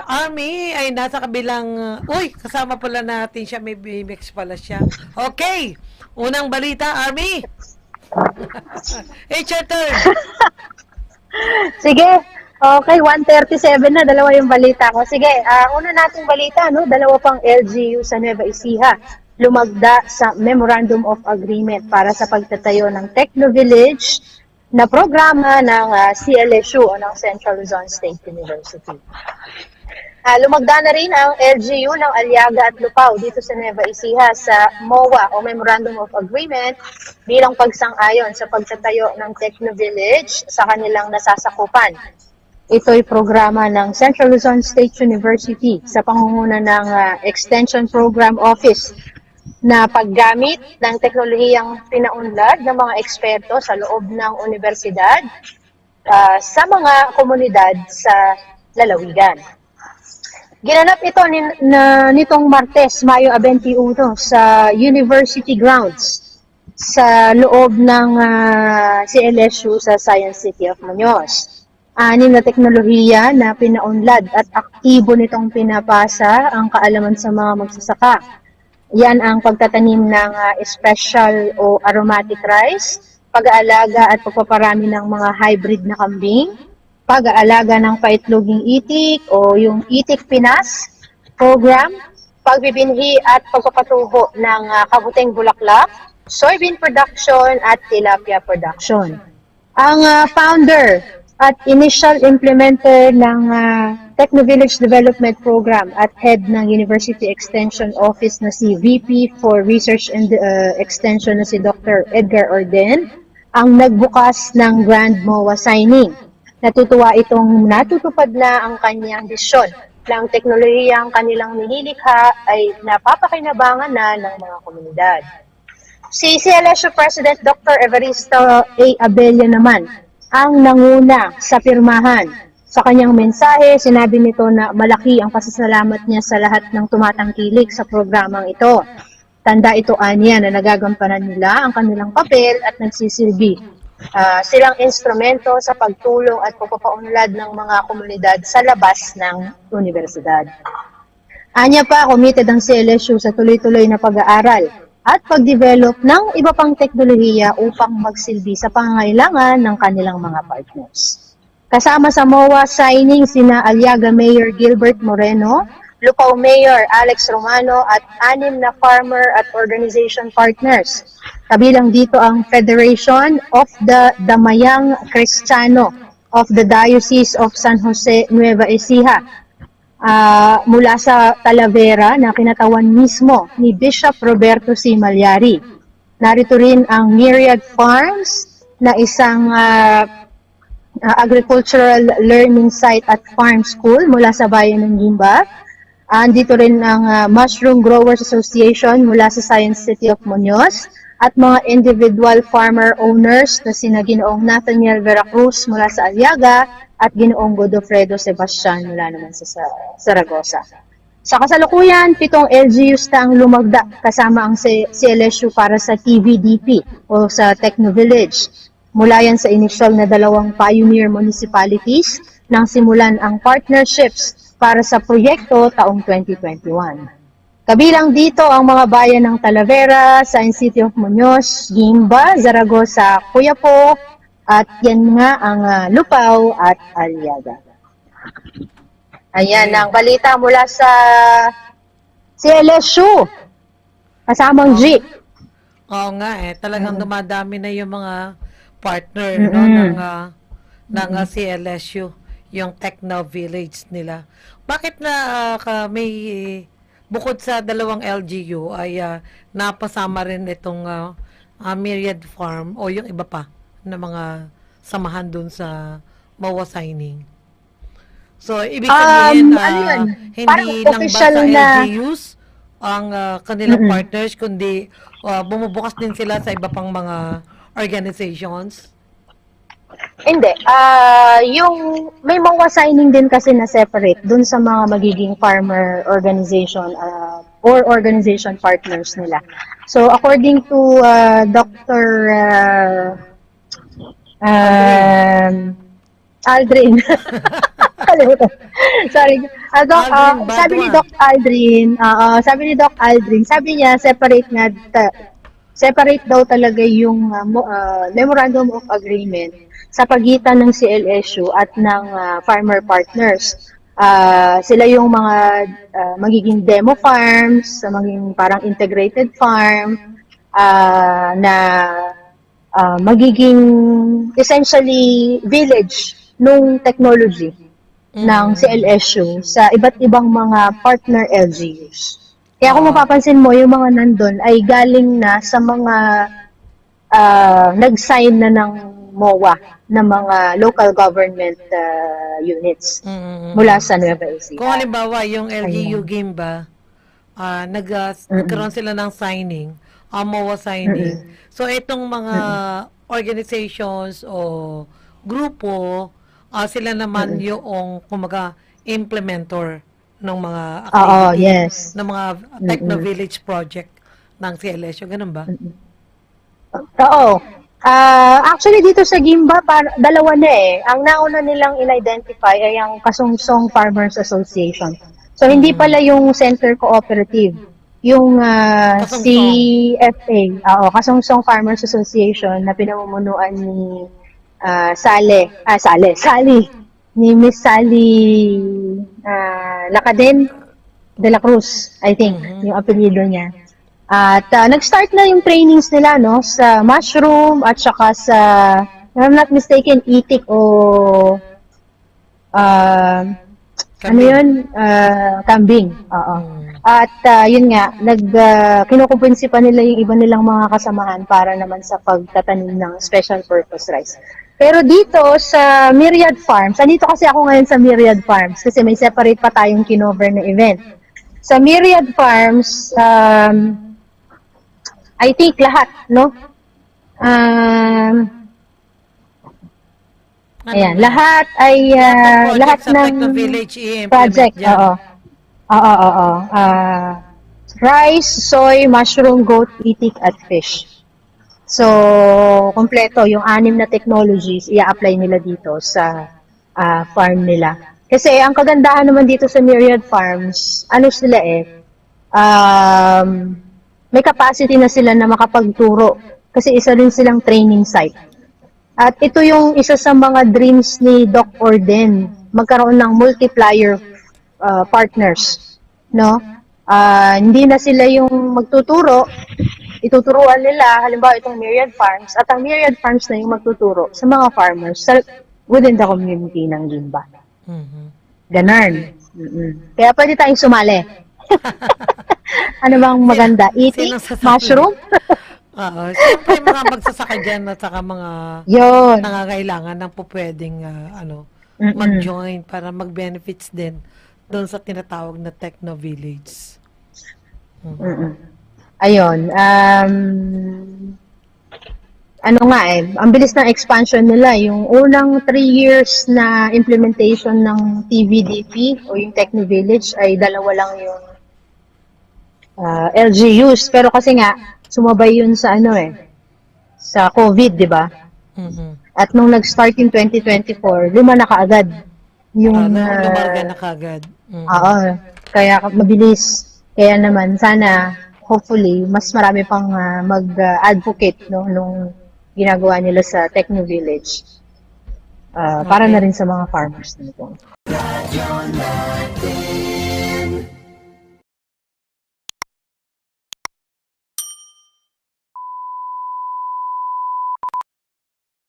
Army ay nasa kabilang, uh, uy, kasama pala natin siya, may BMX pala siya. Okay, unang balita, Army. It's your turn. Sige. Okay, 137 na, dalawa yung balita ko. Sige, ah, una nating balita, no? Dalawa pang LGU sa Nueva Ecija lumagda sa Memorandum of Agreement para sa pagtatayo ng Techno Village na programa ng ah, CLSU o ng Central Luzon State University. Ah, lumagda na rin ang LGU ng Aliaga at Lupao dito sa Nueva Ecija sa MOA o Memorandum of Agreement bilang pagsang-ayon sa pagtatayo ng Techno Village sa kanilang nasasakupan. Ito'y programa ng Central Luzon State University sa pangunguna ng ah, Extension Program Office na paggamit ng teknolohiyang pinaunlad ng mga eksperto sa loob ng universidad ah, sa mga komunidad sa lalawigan. Ginanap ito ni, na, nitong Martes, Mayo 21 sa University Grounds sa loob ng ah, CLSU sa Science City of Muñoz. Anim na teknolohiya na pinaunlad at aktibo nitong pinapasa ang kaalaman sa mga magsasaka. Yan ang pagtatanim ng ah, special o aromatic rice, pag-aalaga at pagpaparami ng mga hybrid na kambing, pag-aalaga ng paitloging itik o yung itik pinas program, pagbibinhi at pagpapatubo ng ah, kabuteng bulaklak, soybean production at tilapia production. Ang ah, founder at initial implementer ng ah, Techno Village Development Program at head ng University Extension Office na si VP for Research and ah, Extension na si Dr. Edgar Orden ang nagbukas ng Grand MOA signing. Natutuwa itong natutupad na ang kanyang desisyon ng teknolohiyang kanilang nililikha ay napapakinabangan na ng mga komunidad. Si CLSU President Dr. Evaristo A. Abella naman ang nanguna sa pirmahan. Sa kanyang mensahe, sinabi nito na malaki ang pasasalamat niya sa lahat ng tumatangkilik sa programang ito. Tanda ito anya na nagagampanan nila ang kanilang papel at nagsisilbi. Ah, silang instrumento sa pagtulong at pagpapaunlad ng mga komunidad sa labas ng universidad. Anya pa, committed ang CLSU sa tuloy-tuloy na pag-aaral at pag-develop ng iba pang teknolohiya upang magsilbi sa pangangailangan ng kanilang mga partners. Kasama sa MOA signing sina Aliaga Mayor Gilbert Moreno, Lupao Mayor Alex Romano at anim na farmer at organization partners. Kabilang dito ang Federation of the Damayang Kristiyano of the Diocese of San Jose Nueva Ecija ah, mula sa Talavera na kinatawan mismo ni Bishop Roberto C. Malyari. Narito rin ang Myriad Farms na isang ah, ah, agricultural learning site at farm school mula sa bayan ng Gimba. Andito rin ang ah, Mushroom Growers Association mula sa Science City of Muñoz at mga individual farmer owners na sina Ginoong Nathaniel Veracruz mula sa Aliaga at Ginoong Godofredo Sebastian mula naman sa Sa- Saragosa. Sa kasalukuyan, pitong LGUs na ang lumagda kasama ang CLSU para sa TVDP o sa Techno Village. Mula yan sa initial na dalawang pioneer municipalities nang simulan ang partnerships para sa proyekto taong 2021. Kabilang dito ang mga bayan ng Talavera, Science City of Muñoz, Gimba, Zaragoza, Cuyapo, at yan nga ang ah, Lupao at Aliaga. Ayan ang balita mula sa CLSU. Kasamang G. Oo nga eh, talagang dumadami na yung mga partner no Mm-mm. ng ah, ng ah, CLSU, yung Techno Village nila. Bakit na ka, may bukod sa dalawang LGU ay ah, napasama rin itong ah, ah, Myriad Farm o yung iba pa na mga samahan dun sa MOA signing? So, ibig Um, sabihin, ano ah, yun? hindi Parang lang ba sa na- LGUs ang ah, kanilang Mm-mm. partners, kundi ah, bumubukas din sila sa iba pang mga organizations? Hindi. Ah, yung may mga signing din kasi na separate dun sa mga magiging farmer organization ah, or organization partners nila. So according to ah, Dr. ah, um, Aldrin. Kalimutan. Sorry. Ah, Doc, Aldrin sabi ni. Doc Aldrin, oo, sabi ni Doc Aldrin, sabi niya separate nga ta- separate daw talaga yung ah, memorandum of agreement sa pagitan ng CLSU at ng ah, farmer partners. Ah, sila yung mga ah, magiging demo farms, sa magiging parang integrated farm ah, na ah, magiging essentially village nung technology ng CLSU sa iba't ibang mga partner LGUs. Kaya kung mapapansin mo, yung mga nandun ay galing na sa mga ah, nag-sign na ng MOA ng mga local government ah, units Mm. mula sa Nueva Ecija. Kung halimbawa, yung LGU Ayan. game ba, ah, nag, ah, nagkaroon sila ng signing, uh, MOA signing. So, itong mga organizations o grupo, ah, sila naman yung, kumaga, implementor ng mga Oo, activity, yes. ng mga Techno-Village project ng CLSU. Ganun ba? Oo. Ah, actually dito sa Gimba par dalawa na eh. Ang nauna nilang in-identify ay ang Kasungsong Farmers Association. So hindi pala yung Center Cooperative, yung ah, Kasungsong. CFA, oo, Kasungsong Farmers Association na pinamumunuan ni ah, Sale, ah Sale, Sally, ni Miss Sally ah, Lacaden de la Cruz, I think, yung apelyido niya. At ah, nag-start na yung trainings nila no sa mushroom at saka sa if I'm not mistaken itik o ano Kambing. yun Ah, kambing. Oo. Mm. At ah, yun nga nag uh, kinukumpinsi pa nila yung iba nilang mga kasamahan para naman sa pagtatanim ng special purpose rice. Pero dito sa Myriad Farms, andito kasi ako ngayon sa Myriad Farms kasi may separate pa tayong kinover na event. Sa Myriad Farms, um, I think lahat, no? Um, Ano ayan, lahat ay Project lahat ng Techno-Village i-implement project, oo. Oo, oo, oo. Ah, rice, soy, mushroom, goat, itik, at fish. So, kompleto yung anim na technologies i-apply nila dito sa ah, farm nila. Kasi ang kagandahan naman dito sa Myriad Farms, ano sila eh, um, may capacity na sila na makapagturo kasi isa rin silang training site. At ito yung isa sa mga dreams ni Doc Orden, magkaroon ng multiplier uh, partners, no? Ah, hindi na sila yung magtuturo, ituturuan nila, halimbawa itong Myriad Farms, at ang Myriad Farms na yung magtuturo sa mga farmers sa, within the community ng Gimba. Mhm. Ganon. Mm-mm. Kaya pwede tayong sumali. ano bang maganda? Eating? Mushroom? Oo. Siyempre, mga magsasaka dyan at saka mga Yun. nangangailangan ng po pwedeng ah, ano, Mm-mm. mag-join para mag-benefits din doon sa tinatawag na Techno Village. Mm-mm. Ayun. Um, ano nga eh, ang bilis ng expansion nila. Yung unang three years na implementation ng TVDP o yung Techno Village ay dalawa lang yung ah, LGUs. Pero kasi nga, sumabay yun sa ano eh, sa COVID, di ba? Mhm. At nung nag-start yung 2024, lima na kaagad. Yung, ah, lumarga na kagad. Mhm. Oo. Kaya mabilis. Kaya naman sana hopefully mas marami pang ah, mag-advocate no nung ginagawa nila sa Techno Village. Ah, Para Okay. na rin sa mga farmers nito.